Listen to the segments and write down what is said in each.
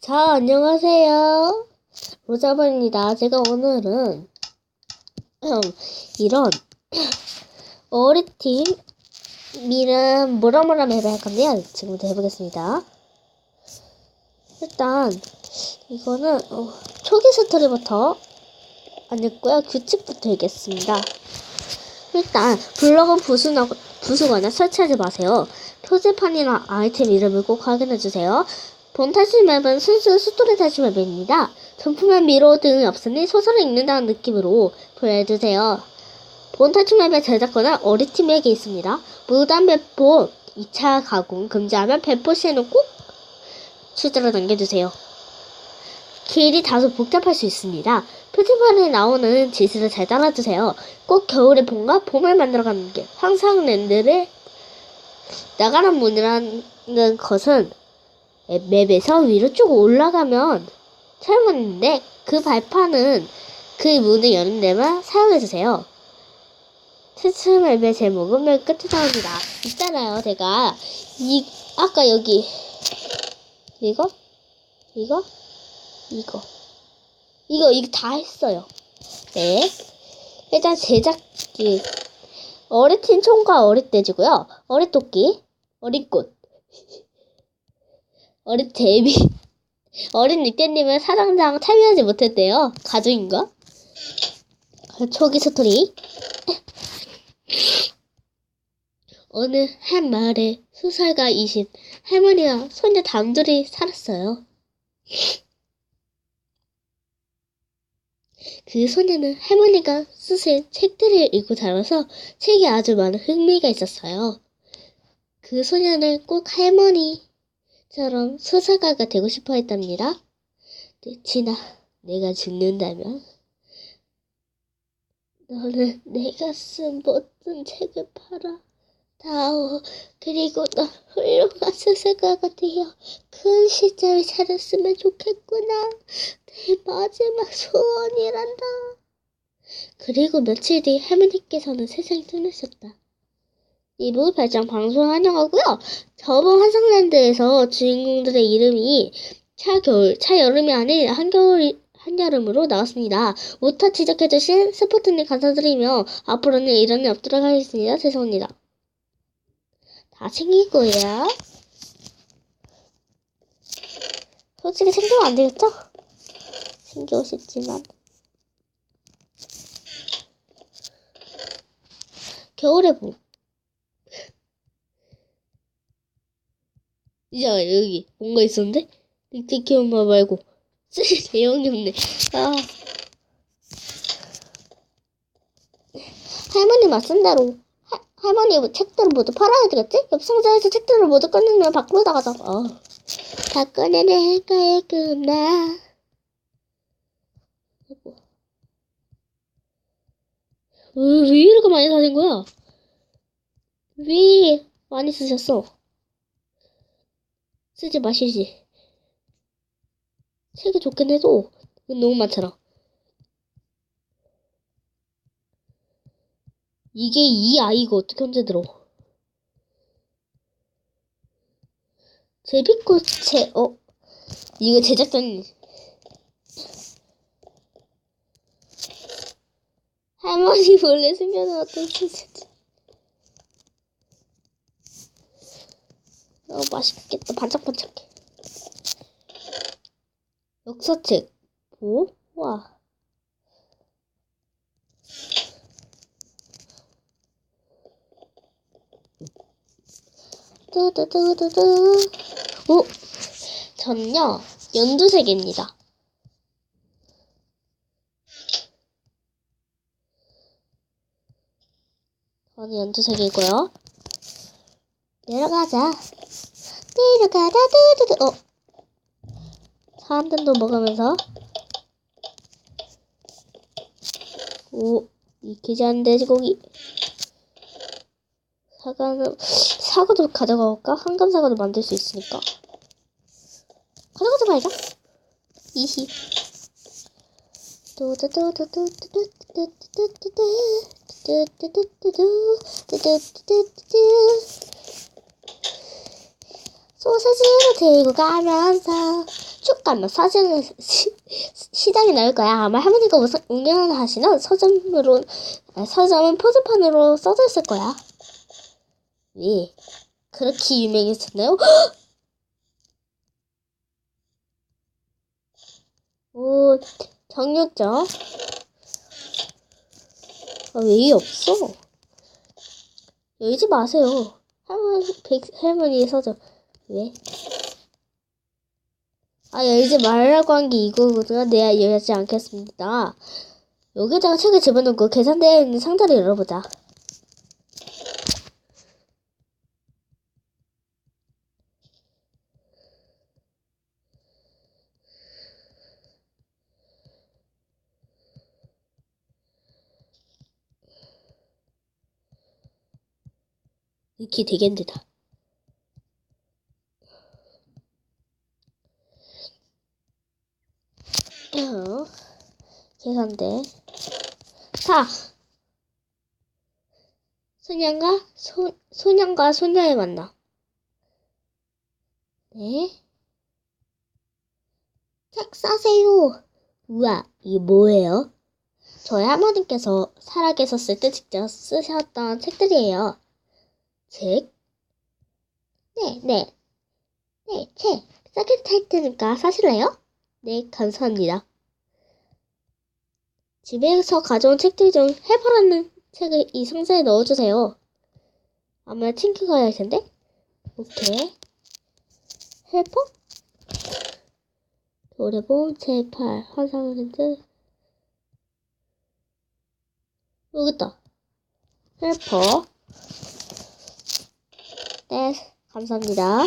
자, 안녕하세요. 로자번입니다. 제가 오늘은 음, 이런 어리팀이란 뭐라뭐라 맵을 할 건데요. 지금부터 해보겠습니다. 일단 이거는 어, 초기 스토리부터 안 읽고요. 규칙부터 읽겠습니다. 일단 블럭은 부수거나 설치하지 마세요. 표지판이나 아이템 이름을 꼭 확인해주세요. 본 탈출 맵은 순수 스토리 탈출 맵입니다. 점프맵 미로 등이 없으니 소설을 읽는다는 느낌으로 플레이해주세요. 본 탈출 맵의 제작권은 어리팀에게 있습니다. 무단 배포 2차 가공 금지하면 배포 시에는 꼭 출제로 남겨주세요. 길이 다소 복잡할 수 있습니다. 표지판에 나오는 지시를 잘 따라주세요. 꼭 겨울에 봄과 봄을 만들어가는 게 항상 랜드를 나가는 문이라는 것은 맵에서 위로 쭉 올라가면 사용하는데 그 발판은 그 문을 여는 데만 사용해주세요. 테스트 맵의 제목은 맨 끝에 나옵니다. 있잖아요, 제가. 이, 아까 여기. 이거? 이거? 이거. 이거, 이거 다 했어요. 네. 일단 제작기. 어리틴 총과 어릿돼지고요. 어릿도끼. 어릿꽃. 어린 데비 어린 늑대님은 사장장 참여하지 못했대요. 가족인가? 초기 스토리. 어느 한 마을에 수살가이신 할머니와 손녀 단둘이 살았어요. 그 소녀는 할머니가 쓰신 책들을 읽고 자라서 책에 아주 많은 흥미가 있었어요. 그 소녀는 꼭 할머니 처럼 소설가가 되고 싶어 했답니다. 진아, 내가 죽는다면 너는 내가 쓴 모든 책을 팔아 다오. 그리고 너 훌륭한 소설가가 되어 큰 시점을 차렸으면 좋겠구나. 내 마지막 소원이란다. 그리고 며칠 뒤 할머니께서는 세상을 떠나셨다. 2부 발장 방송 환영하고요. 저번 환상랜드에서 주인공들의 이름이 차겨울, 차여름이 아닌 한겨울, 한여름으로 나왔습니다. 오타 지적해주신 스포트님 감사드리며 앞으로는 이런 일 없도록 하겠습니다. 죄송합니다. 다 챙길 거예요. 솔직히 챙기면 안 되겠죠? 챙기고 싶지만. 겨울의 봄. 이제 여기 뭔가 있었는데? 닉티키 엄마 말고 쓸 내용이 없네. 아. 할머니 말씀 대로 하, 할머니 책들을 모두 팔아야 되겠지? 옆 상자에서 책들을 모두 꺼내면 밖으로 나가자. 아. 다 꺼내낼 거야 그나. 왜, 왜 이렇게 많이 사는 거야? 왜 많이 쓰셨어? 쓰지 마시지. 책이 좋긴 해도 너무 많잖아. 이게 이 아이가 어떻게 언제 들어? 제비꽃에 어 이거 제작자님 할머니 몰래 숨겨놓은 어떤 소리지? 어, 맛있겠다. 반짝반짝해. 역사책. 뭐? 와. 뚜두두두두. 오! 전요, 연두색입니다. 저는 연두색이고요. 내려가자. 내려가자, 두두두. 어. 사람들도 먹으면서. 오, 익히지 않은 돼지고기. 사과는, 사과도 가져가볼까? 황금 사과도 만들 수 있으니까. 가져가지 말자. 이히. 소세지를 들고 가면서 축가 잠깐만 사진은 시, 시장에 나올 거야. 아마 할머니가 운영하시는 서점으로 아, 서점은 표지판으로 써져 있을 거야. 왜 그렇게 유명했었나요? 오 정육점. 아, 왜이 없어? 열지 마세요. 할머니, 백, 할머니 서점. 왜? 아, 열지 말라고 한 게 이거거든요. 네, 열지 않겠습니다. 여기다가 책을 집어넣고 계산되어 있는 상자를 열어보자. 이렇게 힘들다. 어, 계산대. 자, 소년과 소, 소년과 소녀의 만남. 네. 책 사세요. 우와, 이게 뭐예요? 저희 할머니께서 살아계셨을 때 직접 쓰셨던 책들이에요. 책? 네, 네. 네, 책. 싸게 탈 테니까 사실래요? 네, 감사합니다. 집에서 가져온 책들 중 해보라는 책을 이 상자에 넣어주세요. 아마 챙겨가야 할 텐데. 오케이. 헬퍼? 노래본 제8 환상랜드 여기 있다. 헬퍼. 네, 감사합니다.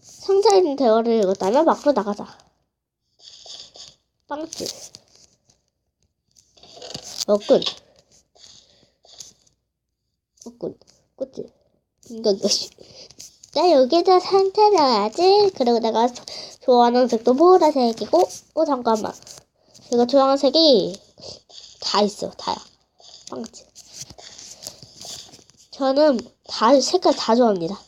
상자에 있는 대화를 읽었다면 밖으로 나가자. 빵집. 어꾼. 어꾼. 꽃집. 이거, 이거. 나 여기다 상태 넣어야지. 그리고 내가 조- 좋아하는 색도 보라색이고, 어, 잠깐만. 제가 좋아하는 색이 다 있어, 다야. 빵집. 저는 다, 색깔 다 좋아합니다.